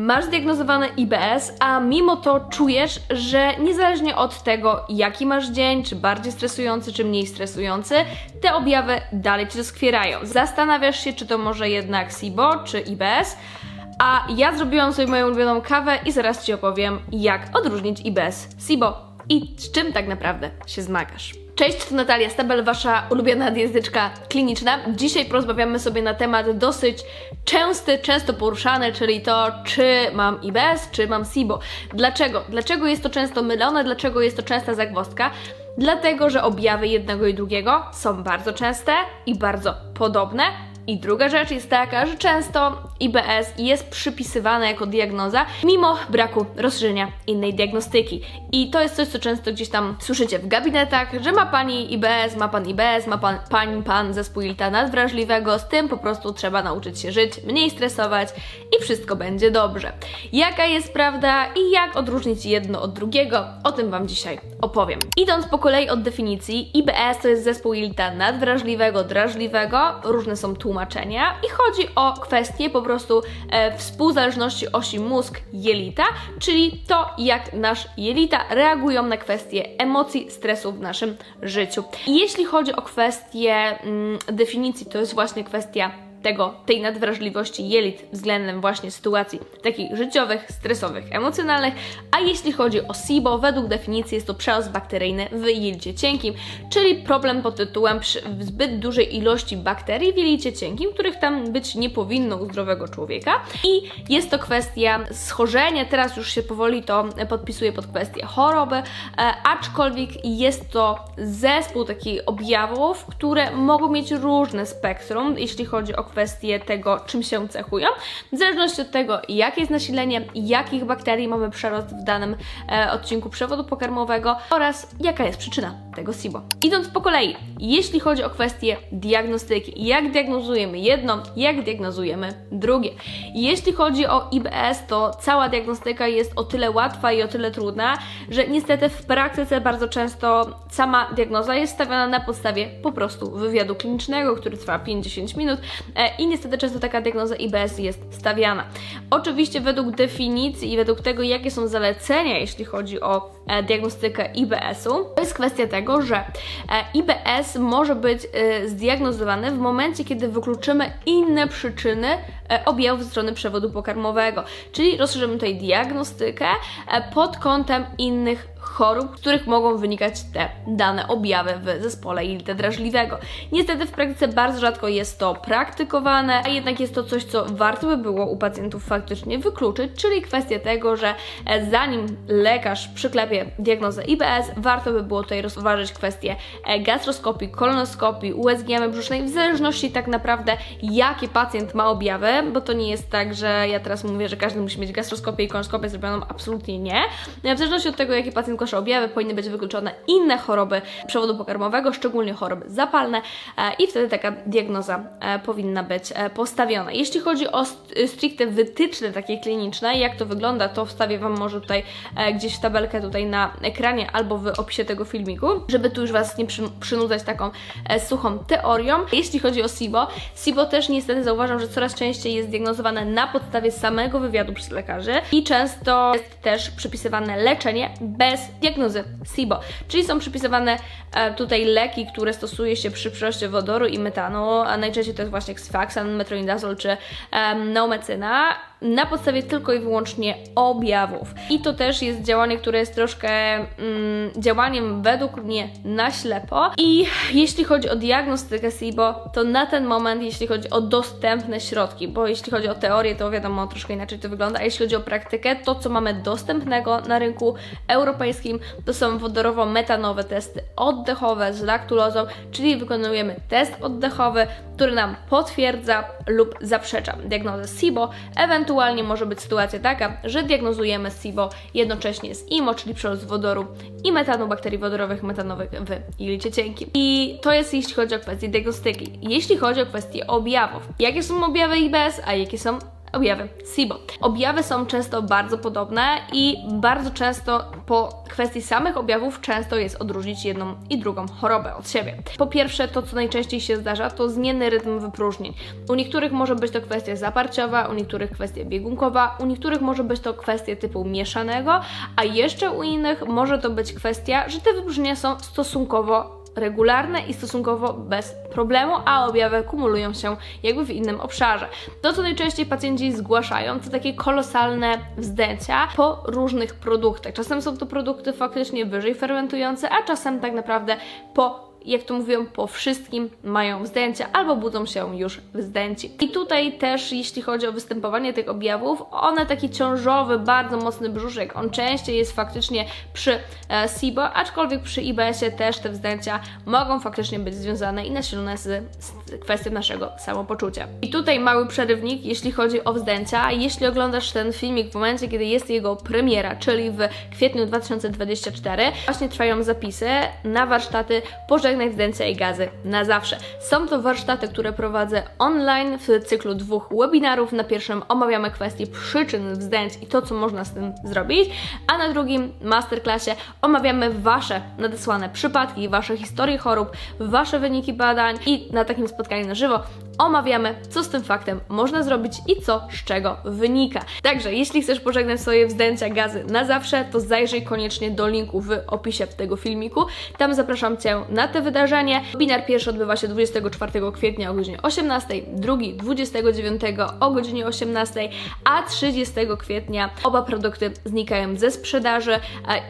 masz zdiagnozowane IBS, a mimo to czujesz, że niezależnie od tego, jaki masz dzień, czy bardziej stresujący, czy mniej stresujący, te objawy dalej cię doskwierają. Zastanawiasz się, czy to może jednak SIBO, czy IBS, a ja zrobiłam sobie moją ulubioną kawę i zaraz Ci opowiem, jak odróżnić IBS, SIBO i z czym tak naprawdę się zmagasz. Cześć, to Natalia Stabel, Wasza ulubiona dietetyczka kliniczna. Dzisiaj porozmawiamy sobie na temat dosyć częsty, często poruszany, czyli to, czy mam IBS, czy mam SIBO. Dlaczego? Dlaczego jest to często mylone? Dlaczego jest to częsta zagwozdka? Dlatego, że objawy jednego i drugiego są bardzo częste i bardzo podobne. I druga rzecz jest taka, że często IBS jest przypisywane jako diagnoza, mimo braku rozszerzenia innej diagnostyki. I to jest coś, co często gdzieś tam słyszycie w gabinetach, że ma pani IBS, ma pan IBS, ma pan, pani, pan zespół jelita nadwrażliwego, z tym po prostu trzeba nauczyć się żyć, mniej stresować i wszystko będzie dobrze. Jaka jest prawda i jak odróżnić jedno od drugiego, o tym Wam dzisiaj opowiem. Idąc po kolei od definicji, IBS to jest zespół jelita nadwrażliwego, drażliwego, różne są tłumaczenia i chodzi o kwestię po prostu e, współzależności osi mózg-jelita, czyli to, jak nasz jelita reagują na kwestie emocji, stresu w naszym życiu. Jeśli chodzi o kwestię mm, definicji, to jest właśnie kwestia tego, tej nadwrażliwości jelit względem właśnie sytuacji takich życiowych, stresowych, emocjonalnych, a jeśli chodzi o SIBO, według definicji jest to przerost bakteryjny w jelicie cienkim, czyli problem pod tytułem zbyt dużej ilości bakterii w jelicie cienkim, których tam być nie powinno u zdrowego człowieka. I jest to kwestia schorzenia, teraz już się powoli to podpisuje pod kwestię choroby, e, aczkolwiek jest to zespół takich objawów, które mogą mieć różne spektrum, jeśli chodzi o kwestię tego, czym się cechują, w zależności od tego, jakie jest nasilenie, jakich bakterii mamy przerost w danym e, odcinku przewodu pokarmowego oraz jaka jest przyczyna tego SIBO. Idąc po kolei, jeśli chodzi o kwestię diagnostyki, jak diagnozujemy jedno, jak diagnozujemy drugie. Jeśli chodzi o IBS, to cała diagnostyka jest o tyle łatwa i o tyle trudna, że niestety w praktyce bardzo często sama diagnoza jest stawiana na podstawie po prostu wywiadu klinicznego, który trwa 50 minut e, i niestety często taka diagnoza IBS jest stawiana. Oczywiście według definicji i według tego, jakie są zalecenia, jeśli chodzi o e, diagnostykę IBS-u, to jest kwestia tego, że e, IBS może być e, zdiagnozowany w momencie, kiedy wykluczymy inne przyczyny e, objawów strony przewodu pokarmowego, czyli rozszerzymy tutaj diagnostykę pod kątem innych chorób, z których mogą wynikać te dane objawy w zespole jelita drażliwego. Niestety w praktyce bardzo rzadko jest to praktykowane, a jednak jest to coś, co warto by było u pacjentów faktycznie wykluczyć, czyli kwestia tego, że e, zanim lekarz przyklepie diagnozę IBS, warto by było tutaj rozważyć kwestię e, gastroskopii, kolonoskopii, USG jamy brzusznej, w zależności tak naprawdę jakie pacjent ma objawy, bo to nie jest tak, że ja teraz mówię, że każdy musi mieć gastroskopię i kolonoskopię zrobioną, absolutnie nie. W zależności od tego, jaki pacjent objawy, powinny być wykluczone inne choroby przewodu pokarmowego, szczególnie choroby zapalne e, i wtedy taka diagnoza e, powinna być e, postawiona. Jeśli chodzi o st- stricte wytyczne takie kliniczne, jak to wygląda, to wstawię Wam może tutaj gdzieś w tabelkę tutaj na ekranie albo w opisie tego filmiku, żeby tu już Was nie przy, przynudzać taką suchą teorią. Jeśli chodzi o SIBO, SIBO też niestety zauważam, że coraz częściej jest diagnozowane na podstawie samego wywiadu przez lekarzy i często jest też przypisywane leczenie bez diagnozy SIBO, czyli są przypisywane e, tutaj leki, które stosuje się przy przyroście wodoru i metanu, a najczęściej to jest właśnie Xifaxan, metronidazol czy em, neomecyna, na podstawie tylko i wyłącznie objawów. I to też jest działanie, które jest troszkę mm, działaniem według mnie na ślepo. I jeśli chodzi o diagnostykę SIBO, to na ten moment, jeśli chodzi o dostępne środki, bo jeśli chodzi o teorię, to wiadomo, troszkę inaczej to wygląda, a jeśli chodzi o praktykę, to co mamy dostępnego na rynku europejskim, to są wodorowo-metanowe testy oddechowe z laktulozą, czyli wykonujemy test oddechowy, który nam potwierdza lub zaprzecza diagnozę SIBO. Ewentualnie może być sytuacja taka, że diagnozujemy SIBO jednocześnie z IMO, czyli przerost wodoru i metanu bakterii wodorowych metanowych w jelicie cienkim. I to jest jeśli chodzi o kwestię diagnostyki. Jeśli chodzi o kwestię objawów. Jakie są objawy IBS, a jakie są objawy SIBO. Objawy są często bardzo podobne i bardzo często po kwestii samych objawów często jest odróżnić jedną i drugą chorobę od siebie. Po pierwsze, to co najczęściej się zdarza, to zmienny rytm wypróżnień. U niektórych może być to kwestia zaparciowa, u niektórych kwestia biegunkowa, u niektórych może być to kwestia typu mieszanego, a jeszcze u innych może to być kwestia, że te wypróżnienia są stosunkowo regularne i stosunkowo bez problemu, a objawy kumulują się jakby w innym obszarze. To, co najczęściej pacjenci zgłaszają, to takie kolosalne wzdęcia po różnych produktach. Czasem są to produkty faktycznie wyżej fermentujące, a czasem tak naprawdę po jak to mówią, po wszystkim mają wzdęcia albo budzą się już wzdęci. I tutaj też, jeśli chodzi o występowanie tych objawów, one taki ciążowy, bardzo mocny brzuszek, on częściej jest faktycznie przy e, SIBO, aczkolwiek przy IBS-ie też te wzdęcia mogą faktycznie być związane i nasilone z, z kwestią naszego samopoczucia. I tutaj mały przerywnik, jeśli chodzi o wzdęcia. Jeśli oglądasz ten filmik w momencie, kiedy jest jego premiera, czyli w kwietniu 2024, właśnie trwają zapisy na warsztaty Pożegnaj wzdęcia i gazy na zawsze. Są to warsztaty, które prowadzę online w cyklu dwóch webinarów. Na pierwszym omawiamy kwestie przyczyn wzdęć i to, co można z tym zrobić, a na drugim masterclassie omawiamy Wasze nadesłane przypadki, Wasze historie chorób, Wasze wyniki badań i na takim spotkaniu na żywo omawiamy, co z tym faktem można zrobić i co z czego wynika. Także, jeśli chcesz pożegnać swoje wzdęcia gazy na zawsze, to zajrzyj koniecznie do linku w opisie tego filmiku. Tam zapraszam Cię na te wydarzenie. Webinar pierwszy odbywa się 24 kwietnia o godzinie 18, drugi 29 o godzinie 18, a 30 kwietnia oba produkty znikają ze sprzedaży e,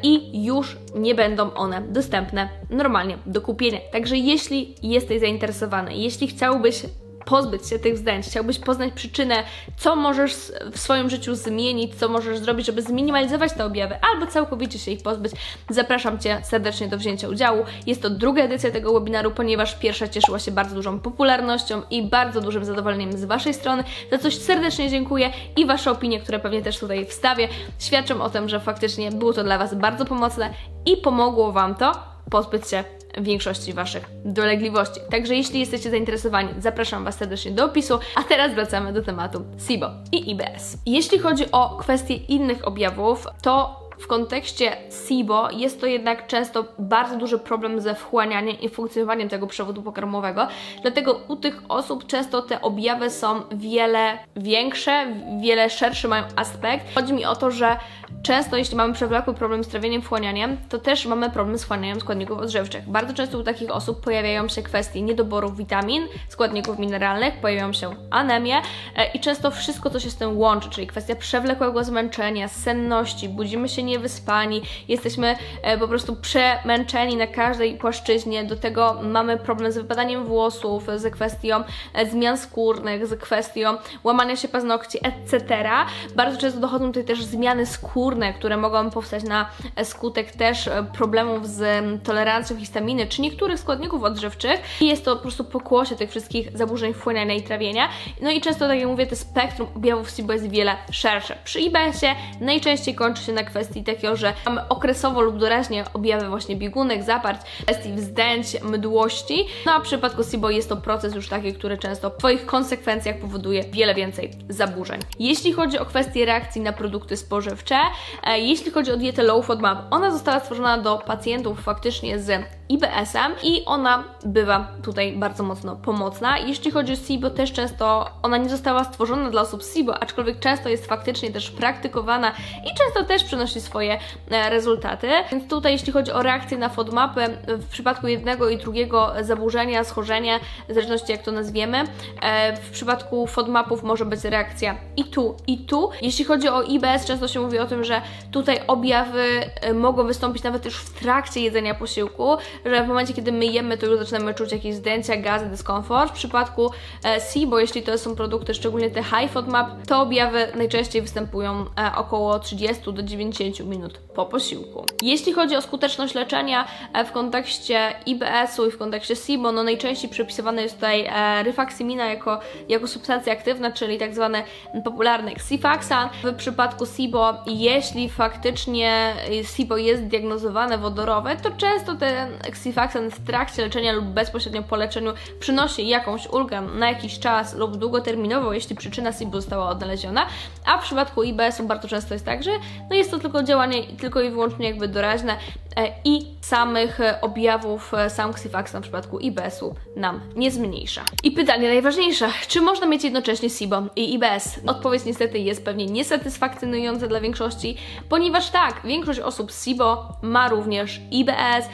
i już nie będą one dostępne normalnie do kupienia. Także jeśli jesteś zainteresowany, jeśli chciałbyś pozbyć się tych wzdęć, chciałbyś poznać przyczynę, co możesz w swoim życiu zmienić, co możesz zrobić, żeby zminimalizować te objawy, albo całkowicie się ich pozbyć, zapraszam Cię serdecznie do wzięcia udziału. Jest to druga edycja tego webinaru, ponieważ pierwsza cieszyła się bardzo dużą popularnością i bardzo dużym zadowoleniem z Waszej strony, za coś serdecznie dziękuję i Wasze opinie, które pewnie też tutaj wstawię, świadczą o tym, że faktycznie było to dla Was bardzo pomocne i pomogło Wam to pozbyć się większości Waszych dolegliwości. Także jeśli jesteście zainteresowani, zapraszam Was serdecznie do opisu, a teraz wracamy do tematu SIBO i IBS. Jeśli chodzi o kwestie innych objawów, to w kontekście SIBO jest to jednak często bardzo duży problem ze wchłanianiem i funkcjonowaniem tego przewodu pokarmowego, dlatego u tych osób często te objawy są wiele większe, wiele szerszy mają aspekt. Chodzi mi o to, że często jeśli mamy przewlekły problem z trawieniem, wchłanianiem, to też mamy problem z wchłanianiem składników odżywczych. Bardzo często u takich osób pojawiają się kwestie niedoboru witamin, składników mineralnych, pojawiają się anemie e, i często wszystko, co się z tym łączy, czyli kwestia przewlekłego zmęczenia, senności, budzimy się niewyspani, jesteśmy e, po prostu przemęczeni na każdej płaszczyźnie, do tego mamy problem z wypadaniem włosów, ze kwestią e, zmian skórnych, z kwestią łamania się paznokci, etc. Bardzo często dochodzą tutaj też zmiany skórne, które mogą powstać na e, skutek też problemów z tolerancją histaminy czy niektórych składników odżywczych i jest to po prostu pokłosie tych wszystkich zaburzeń wchłaniania i trawienia. No i często, tak jak mówię, to spektrum objawów SIBO jest wiele szersze. Przy IBS-ie najczęściej kończy się na kwestii takiego, że mamy okresowo lub doraźnie objawy właśnie biegunek, zaparć, kwestii wzdęć, mdłości. No a w przypadku SIBO jest to proces już taki, który często w swoich konsekwencjach powoduje wiele więcej zaburzeń. Jeśli chodzi o kwestie reakcji na produkty spożywcze, e, jeśli chodzi o dietę Low FODMAP, ona została stworzona do pacjentów faktycznie z IBS-em i ona bywa tutaj bardzo mocno pomocna. Jeśli chodzi o SIBO, też często ona nie została stworzona dla osób SIBO, aczkolwiek często jest faktycznie też praktykowana i często też przynosi swoje e, rezultaty. Więc tutaj, jeśli chodzi o reakcję na FODMAPy, w przypadku jednego i drugiego zaburzenia, schorzenia, w zależności jak to nazwiemy, e, w przypadku FODMAPów może być reakcja i tu, i tu. Jeśli chodzi o IBS, często się mówi o tym, że tutaj objawy e, mogą wystąpić nawet już w trakcie jedzenia posiłku, że w momencie, kiedy my jemy, to już zaczynamy czuć jakieś zdjęcia, gazy, dyskomfort. W przypadku e, SIBO, jeśli to są produkty, szczególnie te high FODMAP, to objawy najczęściej występują e, około 30 do 90 minut po posiłku. Jeśli chodzi o skuteczność leczenia e, w kontekście IBS-u i w kontekście SIBO, no najczęściej przypisywana jest tutaj rifaximina jako, jako substancja aktywna, czyli tak zwany popularny Xifaxan. W przypadku SIBO, jeśli faktycznie SIBO jest diagnozowane wodorowe, to często ten Xifaxan w trakcie leczenia lub bezpośrednio po leczeniu przynosi jakąś ulgę na jakiś czas lub długoterminowo, jeśli przyczyna SIBO została odnaleziona, a w przypadku IBS-u bardzo często jest tak, że no jest to tylko działanie tylko i wyłącznie jakby doraźne e, i samych e, objawów e, sam Xifaxan w przypadku IBS-u nam nie zmniejsza. I pytanie najważniejsze, czy można mieć jednocześnie SIBO i IBS? Odpowiedź niestety jest pewnie niesatysfakcjonująca dla większości, ponieważ tak, większość osób SIBO ma również IBS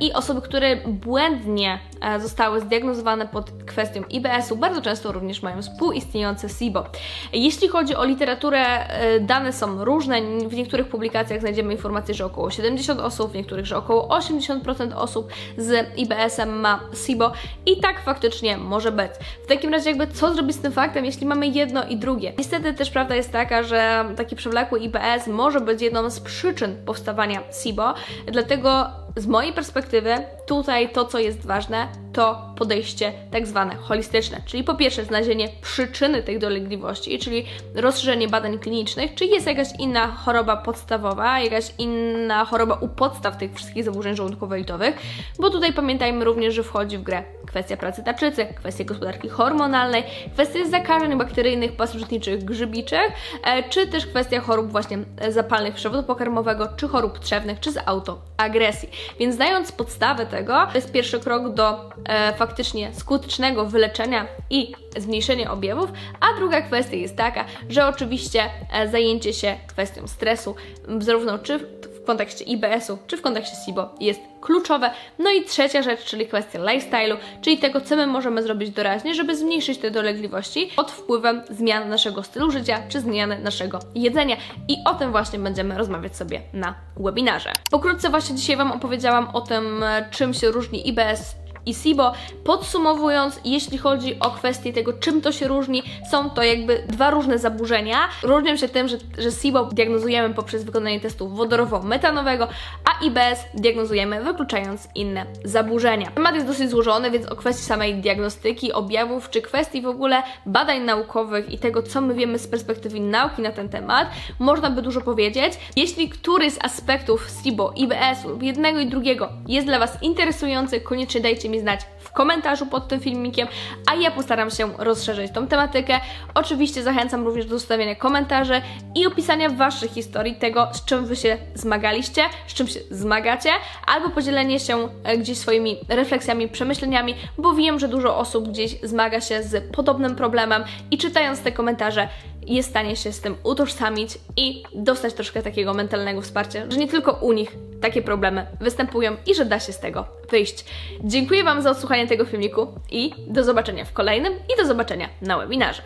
i osoby, które błędnie e, zostały zdiagnozowane pod kwestią IBS-u, bardzo często również mają współistniejące SIBO. Jeśli chodzi o literaturę, e, dane są różne. W niektórych publikacjach znajdziemy informację, że około 70 osób, w niektórych, że około 80% osób z IBS-em ma SIBO i tak faktycznie może być. W takim razie jakby co zrobić z tym faktem, jeśli mamy jedno i drugie? Niestety też prawda jest taka, że taki przewlekły IBS może być jedną z przyczyn powstawania SIBO, dlatego z mojej perspektywy tutaj to, co jest ważne, to podejście tak zwane holistyczne, czyli po pierwsze znalezienie przyczyny tych dolegliwości, czyli rozszerzenie badań klinicznych, czy jest jakaś inna choroba podstawowa, jakaś inna choroba u podstaw tych wszystkich zaburzeń żołądkowo-jelitowych, bo tutaj pamiętajmy również, że wchodzi w grę kwestia pracy tarczycy, kwestia gospodarki hormonalnej, kwestia zakażeń bakteryjnych, pasożytniczych, grzybiczych, e, czy też kwestia chorób właśnie zapalnych przewodu pokarmowego, czy chorób trzewnych, czy z autoagresji. Więc znając podstawę tego, to jest pierwszy krok do e, faktycznie skutecznego wyleczenia i zmniejszenia objawów, a druga kwestia jest taka, że oczywiście e, zajęcie się kwestią stresu, zarówno czy kontekście IBS-u, czy w kontekście SIBO jest kluczowe. No i trzecia rzecz, czyli kwestia lifestyle'u, czyli tego, co my możemy zrobić doraźnie, żeby zmniejszyć te dolegliwości pod wpływem zmian naszego stylu życia, czy zmiany naszego jedzenia. I o tym właśnie będziemy rozmawiać sobie na webinarze. Pokrótce właśnie dzisiaj Wam opowiedziałam o tym, czym się różni IBS i SIBO. Podsumowując, jeśli chodzi o kwestię tego, czym to się różni, są to jakby dwa różne zaburzenia. Różnią się tym, że, że SIBO diagnozujemy poprzez wykonanie testu wodorowo-metanowego, a IBS diagnozujemy wykluczając inne zaburzenia. Temat jest dosyć złożony, więc o kwestii samej diagnostyki, objawów, czy kwestii w ogóle badań naukowych i tego, co my wiemy z perspektywy nauki na ten temat, można by dużo powiedzieć. Jeśli któryś z aspektów SIBO, IBS lub jednego i drugiego jest dla Was interesujący, koniecznie dajcie mi znać w komentarzu pod tym filmikiem, a ja postaram się rozszerzyć tą tematykę. Oczywiście zachęcam również do zostawiania komentarzy i opisania Waszych historii, tego, z czym Wy się zmagaliście, z czym się zmagacie, albo podzielenie się e, gdzieś swoimi refleksjami, przemyśleniami, bo wiem, że dużo osób gdzieś zmaga się z podobnym problemem i czytając te komentarze jest w stanie się z tym utożsamić i dostać troszkę takiego mentalnego wsparcia, że nie tylko u nich takie problemy występują i że da się z tego wyjść. Dziękuję Wam za odsłuchanie tego filmiku i do zobaczenia w kolejnym i do zobaczenia na webinarze.